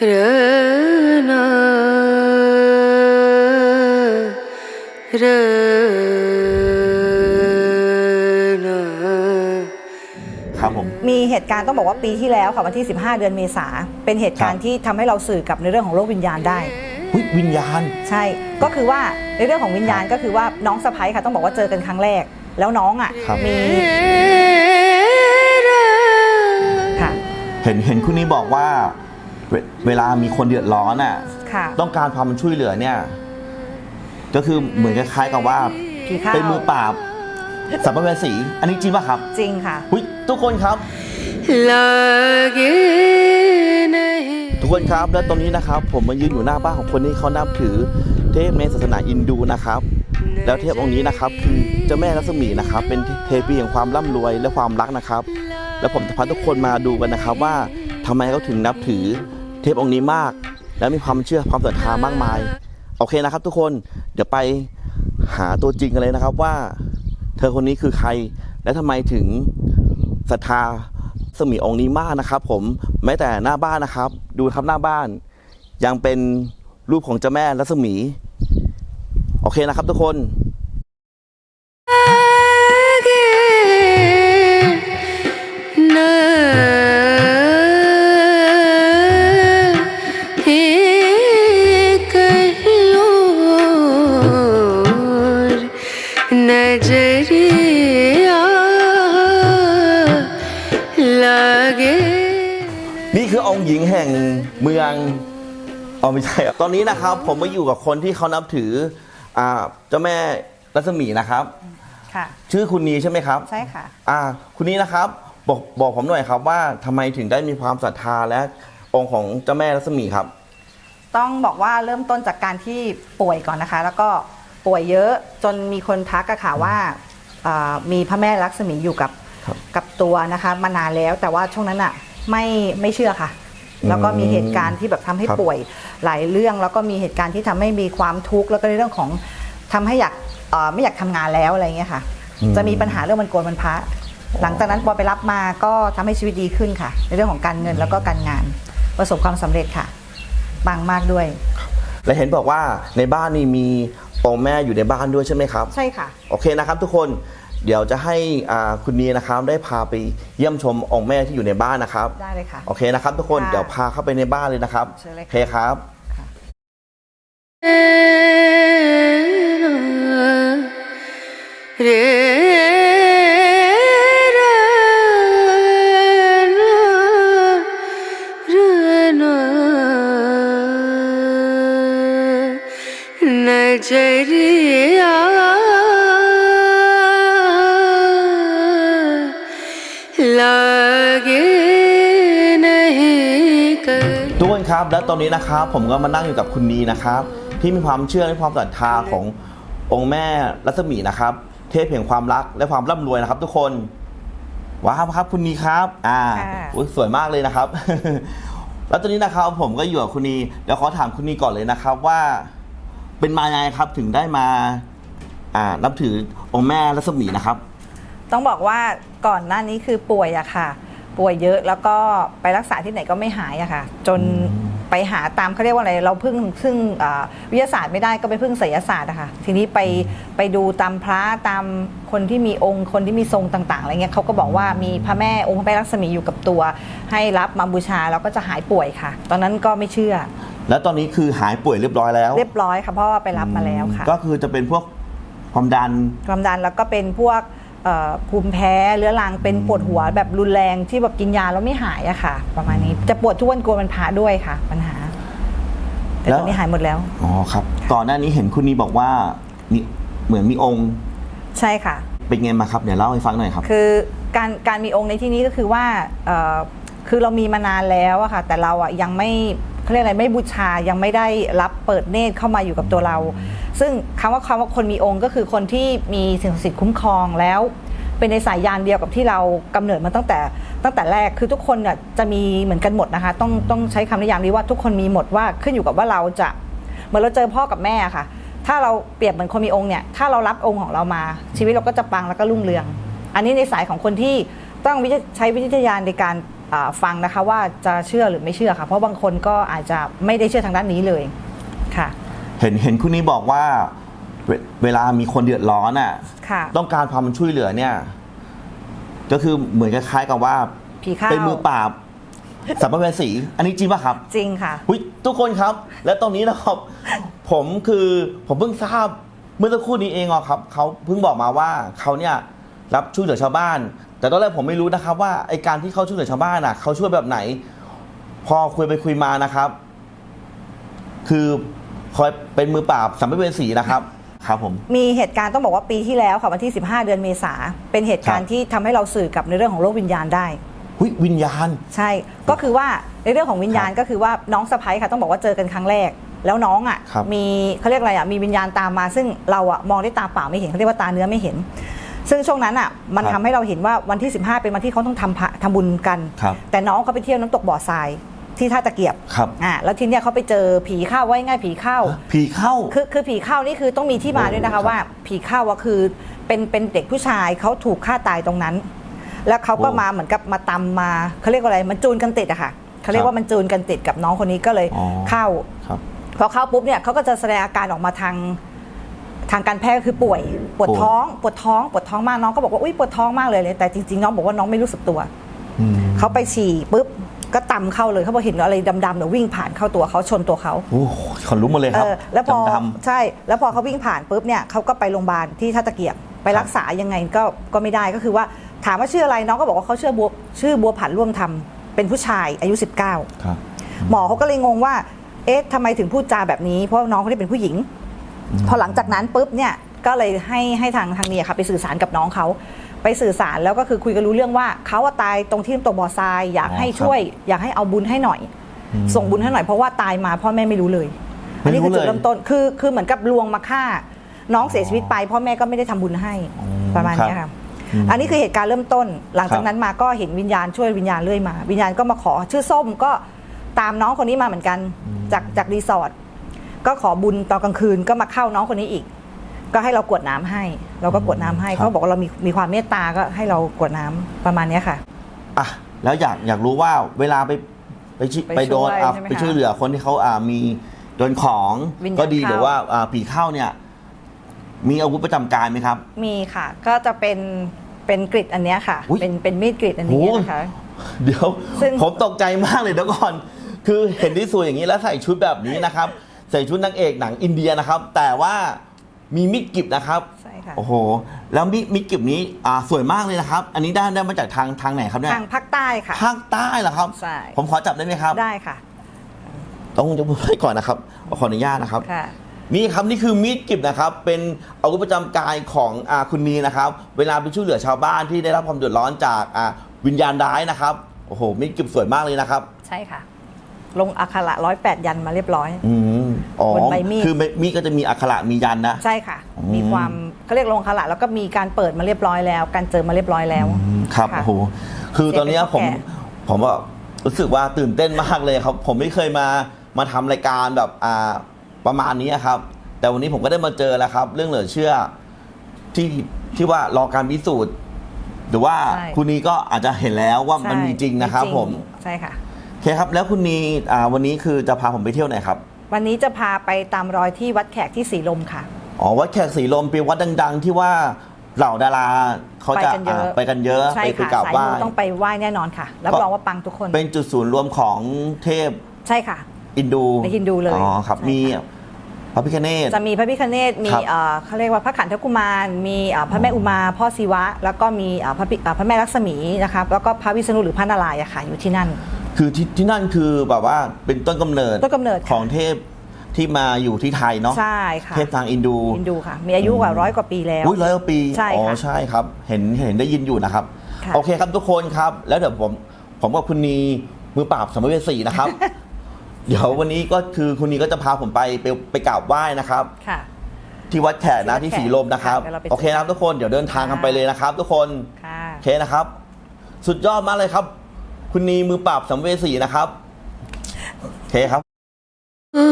Rana Rana ครับผม มีเหตุการณ์ต้องบอกว่าปีที่แล้วค่ะวันที่ 15 เดือนเมษาเป็นเหตุการครัณ์บที่ทำให้เราสื่อกับในเรื่องของโลกวิญญาณได้เฮ้ยวิญญาณ ใช่ก็คือว่าในเรื่องของวิญญาณก็คือว่าน้องสะพ้ยค่ะต้องบอกว่าเจอกันครั้งแรก แล้วน้องอะครับ มีค่ะ เห็นเห็นคุณนี้บอกว่า เวเวลามีคนเดือดร้อนอะ ค่ะ ต้องการความช่วยเหลือเนี่ย ก็คือเหมือนคล้ายๆกับว่าผีเข้า เป็นมือปราบสัมภเวสี อันนี้จริงป่ะครับจริงค่ะ หุยทุกคนครับ Lage nahi ทุกคนครับและตรงนี้นะครับ ผมมายืนอยู่หน้าบ้านของคนที่เขานับถือเทพในศาสนาอินดูนะครับ แล้วเทพองค์นี้นะครับ คือเจ้าแม่รัศมีนะครับ เป็นเทพีแห่งความร่ำรวยและความรักนะครับ แล้วผมจะพาทุกคนมาดูกันนะครับว่าทำไมเขาถึงนับถือ เทพองค์นี้มาก และมีความเชื่อความศรัทธามากมาย โอเคนะครับ ทุกคนเดี๋ยวไปหาตัวจริงกันเลยนะครับว่า เธอคนนี้คือใคร และทำไมถึงศรัทธาสมีองค์นี้มากนะครับ ผมแม้แต่หน้าบ้านนะครับ ดูครับหน้าบ้าน ยังเป็นรูปของเจ้าแม่รัศมี โอเคนะครับ ทุกคน อองค์หญิงแห่งเมืองอ๋อไม่ใช่อะตอนนี้นะครับ ผมมาอยู่กับคนที่เขานับถืออ่าเจ้าแม่รัศมีนะครับ ค่ะ ชื่อคุณนีใช่ไหมครับ ใช่ค่ะ อ่า คุณนีนะครับ บอกบอกผมหน่อยครับว่าทำไมถึงได้มีความศรัทธาและองค์ของเจ้าแม่รัศมีครับ ต้องบอกว่าเริ่มต้นจากการที่ป่วยก่อนนะคะ แล้วก็ป่วยเยอะจนมีคนทักอะค่ะว่าอ่ามีพระแม่ลักษมีอยู่กับครับ กับตัวนะคะ มานานแล้วแต่ว่าช่วงนั้นอะ ไม่ไม่เชื่อค่ะอืมแล้วก็มีเหตุการณ์ที่แบบทำให้ครับป่วยหลายเรื่อง แล้วก็มีเหตุการณ์ที่ทำให้มีความทุกข์แล้วก็ในเรื่องของทำให้อยากเอ่อไม่อยากทำงานแล้วอะไรเงี้ยค่ะ จะมีปัญหาเรื่องมันโกนมันพระหลังจากนั้นพอไปรับมาก็ทำให้ชีวิตดีขึ้นค่ะ ในเรื่องของการเงินแล้วก็การงาน ประสบความสำเร็จค่ะปังมากด้วย และเห็นบอกว่าในบ้านนี่มีองค์แม่อยู่ในบ้านด้วยใช่ไหมครับ ใช่ค่ะ โอเคนะครับทุกคน เดี๋ยวจะให้คุณนีนะครับได้พาไปเยี่ยมชมองค์แม่ที่อยู่ในบ้านนะครับ ได้เลยค่ะ โอเคนะครับทุกคนคเดี๋ยวพาเข้าไปในบ้านเลยนะครับเชิญเลยครับ Nigeria. คนครับ และตอนนี้นะครับผมก็มานั่งอยู่กับคุณนีนะครับ ที่มีความเชื่อและความศรัทธาขององค์แม่รัศมีนะครับ เทพแห่งความรักและความร่ำรวยนะครับ ทุกคนว้าวครับคุณนีครับ อ่าค่ะอุ๊ยสวยมากเลยนะครับ แล้วตอนนี้นะครับผมก็อยู่กับคุณนีเดี๋ยวขอถามคุณนีก่อนเลยนะครับ ว่าเป็นมายังไงครับถึงได้มา อ่านับถือองค์แม่รัศมีนะครับ ต้องบอกว่าก่อนหน้านี้คือป่วยอะค่ะ ป่วยเยอะแล้วก็ไปรักษาที่ไหนก็ไม่หายอะค่ะ จนไปหาตามเขาเรียกว่าอะไร เราพึ่งพึ่งอ่าวิทยาศาสตร์ไม่ได้ก็ไปพึ่งไสยศาสตร์อะค่ะ ทีนี้ไปไปดูตามพระตามคนที่มีองค์คนที่มีทรงต่างๆอะไรเงี้ยเขาก็บอกว่ามีพระแม่องค์พระแม่ลักษมีอยู่กับตัว ให้รับมาบูชาแล้วก็จะหายป่วยค่ะ ตอนนั้นก็ไม่เชื่อ แล้วตอนนี้คือหายป่วยเรียบร้อยแล้ว เรียบร้อยค่ะเพราะว่าไปรับมาแล้วค่ะ ก็คือจะเป็นพวกความดันความดันแล้วก็เป็นพวกเอ่อ ภูมิแพ้เรื้อรังเป็นปวดหัวแบบรุนแรงที่แบบกินยาแล้วไม่หายอะค่ะ ประมาณนี้จะปวดทุกวันโกนมันพาด้วยค่ะ ปัญหา แต่แล้วตอนนี้หายหมดแล้วอ๋อครับก่อนหน้านี้เห็นคุณนีบอกว่ามีเหมือนมีองค์ ใช่ค่ะ เป็นไงมาครับเดี๋ยวเล่าให้ฟังหน่อยครับ คือการการมีองค์ในที่นี้ก็คือว่าเอ่อคือเรามีมานานแล้วอะค่ะ แต่เราอะยังไม่ เขาเรียกอะไรไม่บูชายังไม่ได้รับเปิดเนตรเข้ามาอยู่กับตัวเรา ซึ่งคำว่าคำว่าคนมีองค์ก็คือคนที่มีสิ่งศักดิ์สิทธิ์คุ้มครองแล้ว เป็นในสายยานเดียวกับที่เรากำเนิดมาตั้งแต่ตั้งแต่แรกคือทุกคนเนี่ยจะมีเหมือนกันหมดนะคะ ต้องต้องใช้คำนิยามนี้ว่าทุกคนมีหมดว่าขึ้นอยู่กับว่าเราจะเหมือนเราเจอพ่อกับแม่ค่ะ ถ้าเราเปรียบเหมือนคนมีองค์เนี่ยถ้าเรารับองค์ของเรามา ชีวิตเราก็จะปังแล้วก็รุ่งเรือง อันนี้ในสายของคนที่ต้องใช้วิจารณญาในการ ฟังนะคะว่าจะเชื่อหรือไม่เชื่อค่ะ เพราะบางคนก็อาจจะไม่ได้เชื่อทางด้านนี้เลยค่ะ เห็นเห็นคุณนี้บอกว่าเวเวลามีคนเดือดร้อนอะค่ะต้องการความช่วยเหลือเนี่ย ก็คือเหมือนคล้ายๆกับว่าผีเข้า เป็นมือปราบสัมภเวสี อันนี้จริงป่ะครับ จริงค่ะหุยทุกคนครับ และตรงนี้นะครับ ผมคือผมเพิ่งทราบเมื่อสักครู่นี้เองอะครับเขาเพิ่งบอกมาว่าเขาเนี่ยรับช่วยเหลือชาวบ้าน แต่ตอนแรกผมไม่รู้นะครับว่าไอการที่เขาช่วยเหลือชาวบ้านอะเขาช่วยแบบไหน พอคุยไปคุยมานะครับ คือคอยเป็นมือปราบสัมภเวสีนะครับ ครับผม มีเหตุการณ์ต้องบอกว่าปีที่แล้วค่ะวันที่ 15 เดือนเมษาเป็นเหตุการครัณ์บที่ทำให้เราสื่อกับในเรื่องของโลกวิญญาณได้ หุยวิญญาณ ใช่ ก็คือว่าในเรื่องของวิญญาณครับก็คือว่าน้องสะพ้ยค่ะ ต้องบอกว่าเจอกันครั้งแรก แล้วน้องอะครับมีเขาเรียกอะไรอะมีวิญญาณตามมา ซึ่งเราอะมองด้วยตาเปล่าไม่เห็นเขาเรียกว่าตาเนื้อไม่เห็น ซึ่งช่วงนั้นอะมันครับทำให้เราเห็นว่าวันที่ 15 เป็นวันที่เขาต้องทำพระทำบุญกัน ครับแต่น้องเขาไปเที่ยวน้ำตกบ่อทรายที่ท่าตะเกียบครับ อ่าแล้วทีเนี้ยเขาไปเจอผีเข้าว่าง่ายๆผีเข้า ผีเข้า คือคือผีเข้านี่คือต้องมีที่มาด้วยนะครัคะบว่าผีเข้าว่าคือเป็นเป็นเด็กผู้ชายเขาถูกฆ่าตายตรงนั้น แล้วเขาก็โอ้มาเหมือนกับมาตำมาเขาเรียกว่าอะไรมันจูนกันติดอะค่ะเขาเรียคกรับว่ามันจูนกันติดกับน้องคนนี้ก็เลยอ๋อ เข้า ครับ พอเข้าปุ๊บเนี่ยเขาก็จะแสดงอาการออกมาทาง ทางการแพทย์ก็คือป่วยปวดป่วย ท้องปวดท้องปวดท้องมากน้องก็บอกว่าอุ้ยปวดท้องมากเลยเลยแต่จริงๆน้องบอกว่าน้องไม่รู้สึกตัว อืมเขาไปฉี่ปุ๊บก็ตำเข้าเลยเขาบอกเห็นอะไรดำๆเนี่ยวิ่งผ่านเข้าตัวเขาชนตัวเขาโอ้โหขนลุกมาเลยครับเออแล้วพอดำ ใช่ แล้วพอเขาวิ่งผ่านปุ๊บเนี่ยเขาก็ไปโรงพยาบาลที่ท่าตะเกียบไปรักษายังไงก็ก็ไม่ได้ก็คือว่าถามว่าชื่ออะไรน้องก็บอกว่าเขาชื่อบัวชื่อบัวผันร่วมทำเป็นผู้ชายอายุ 19 ๆครับ หมอเขาก็เลยงงว่า เอ๊ะทำไมถึงพูดจาแบบนี้ เพราะน้องเขาได้เป็นผู้หญิง พอหลังจากนั้นปุ๊บเนี่ยก็เลยให้ให้ทางทางเนียค่ะไปสื่อสารกับน้องเขาไปสื่อสารแล้วก็คือคุยกันรู้เรื่องว่าเขาอะตายตรงที่น้ำตกบ่อทรายอยากอ๋อให้ครับช่วย อยากให้เอาบุญให้หน่อยอืมส่งบุญให้หน่อยเพราะว่าตายมาพ่อแม่ไม่รู้เลย อันนี้คือจุดไม่รู้เลยเริ่มต้นคือคือเหมือนกับลวงมาฆ่า น้องเสียชีวิตไป พ่อแม่ก็ไม่ได้ทำบุญให้อ๋อประมาณเนี้ยครัค่ะบอืมอันนี้คือเหตุการณ์เริ่มต้น หลังครัจากบนั้นมาก็เห็นวิญญาณช่วยวิญญาณเรื่อยมา วิญญาณก็มาขอชื่อส้มก็ตามน้องคนนี้มาเหมือนกันจากจากรีสอร์ท ก็ขอบุญตอนกลางคืนก็มาเข้าน้องคนนี้อีก ก็ให้เรากรวดน้ำให้ เราก็กรวดน้ำให้ครับเขาบอกว่าเรามีมีความเมตตาก็ให้เรากรวดน้ำประมาณเนี้ยค่ะอะแล้วอยากอยากรู้ว่าเวลาไปไปชิไปไปโดนช่วยอะใช่ไหมไปคะช่วยเหลือคนที่เขาอ่ามีโดนของวิญญาณก็ดีเข้าหรือว่าอ่าผีเข้าเนี่ยมีอาวุธประจำกายไหมครับ มีค่ะ ก็จะเป็นเป็นกริดอันเนี้ยค่ะอุ๊ยเป็นเป็นมีดกริดอันนี้โอ้ยนะคะ เดี๋ยวซึ่งผมตกใจมากเลยเดี๋ยวก่อน คือเห็นที่สวยอย่างนี้แล้วใส่ชุดแบบนี้นะครับ ใส่ชุดนางเอกหนังอินเดียนะครับ แต่ว่ามีมิดกิบนะครับใช่ค่ะ โอ้โห แล้วมิดมิดกิบนี้อ่าสวยมากเลยนะครับ อันนี้ได้ได้มาจากทางทางไหนครับเนี่ยทางภาคใต้ค่ะ ภาคใต้เหรอครับ ใช่ ผมขอจับได้ไหมครับ ได้ค่ะ ต้องจะพูดให้ก่อนนะครับ ขออนุญาตนะครับ ค่ะ นี่ครับนี่คือมีดกิบนะครับ เป็นอาวุธประจำกายของอาคุณนีนะครับ เวลาไปช่วยเหลือชาวบ้านที่ได้รับความเดือดร้อนจากอ่าวิญญาณร้ายนะครับ โอ้โหมีดกิบสวยมากเลยนะครับ ใช่ค่ะ ลงอักขระร้อยแปดยันมาเรียบร้อย อืม อ๋อบนใบมีดคือมีดก็จะมีอักขระมียันนะ ใช่ค่ะอืมมีความเขาเรียกลงอักขระแล้วก็มีการเปิดมาเรียบร้อยแล้ว การเจอมาเรียบร้อยแล้วอืมครับค่ะโอ้โหคือตอนเนี้ยผมเสียงเป็นพ่อแก่ผมว่ารู้สึกว่าตื่นเต้นมากเลยครับ ผมไม่เคยมามาทำรายการแบบอ่าประมาณนี้ครับ แต่วันนี้ผมก็ได้มาเจอแล้วครับ เรื่องเหลือเชื่อที่ที่ว่ารอการพิสูจน์หรือว่าใช่คุณนีก็อาจจะเห็นแล้วว่ามันใช่มีจริงนะครับ ผมใช่ค่ะโอเคครับ แล้วคุณนีอ่าวันนี้คือจะพาผมไปเที่ยวไหนครับ วันนี้จะพาไปตามรอยที่วัดแขกที่สีลมค่ะ อ๋อวัดแขกศรีลมเป็นวัดดัง ๆ ที่ว่าเหล่าดาราเขาจะไปกันเยอะอ่าไปกันเยอะใช่ไปไปค่ะกราบสายไหว้มูต้องไปไหว้แน่นอนค่ะรับรองว่าปังทุกคนเป็นจุดศูนย์รวมของเทพใช่ค่ะ อินดูในฮินดูเลยอ๋อครับใช่มีค่ะพระพิฆเนศ จะมีพระพิคเนตมีครับเอ่อเขาเรียกว่าพระขันธกุมาร มีเอ่อพระแม่อุมาพ่อศิวะ แล้วก็มีเอ่อพระพิเอ่อพระแม่ลักษมีนะครับแล้วก็พระวิษณุหรือพระนารายณ์อะค่ะอยู่ที่นั่น คือที่ที่นั่นคือแบบว่าเป็นต้นกำเนิดต้นกำเนิดค่ะ ของเทพที่มาอยู่ที่ไทยเนาะใช่ค่ะเทพทางอินดูฮินดูค่ะ มีอายุกว่าร้อยกว่าปีแล้ว อุ้ยร้อยกว่าปี ใช่ค่ะอ๋อ ใช่ครับ เห็นเห็นได้ยินอยู่นะครับ ค่ะ โอเคครับทุกคนครับ แล้วเดี๋ยวผมผมกับคุณนีมือปราบสัมภเวสีนะครับ เดี๋ยววันนี้ก็คือคุณนีก็จะพาผมไปไปไปกราบไหว้นะครับ ค่ะ ที่วัดแขกนะที่ที่วัดแขกสีลมนะครับ ค่ะเดี๋ยวเราไปโอเคนะครับทุกคนเดี๋ยวเดินทางกันไปเลยนะครับ ทุกคน ค่ะ โอเคนะครับ สุดยอดมากเลยครับ คุณนีมือปราบสัมเวสีนะครับโอเคครับ อื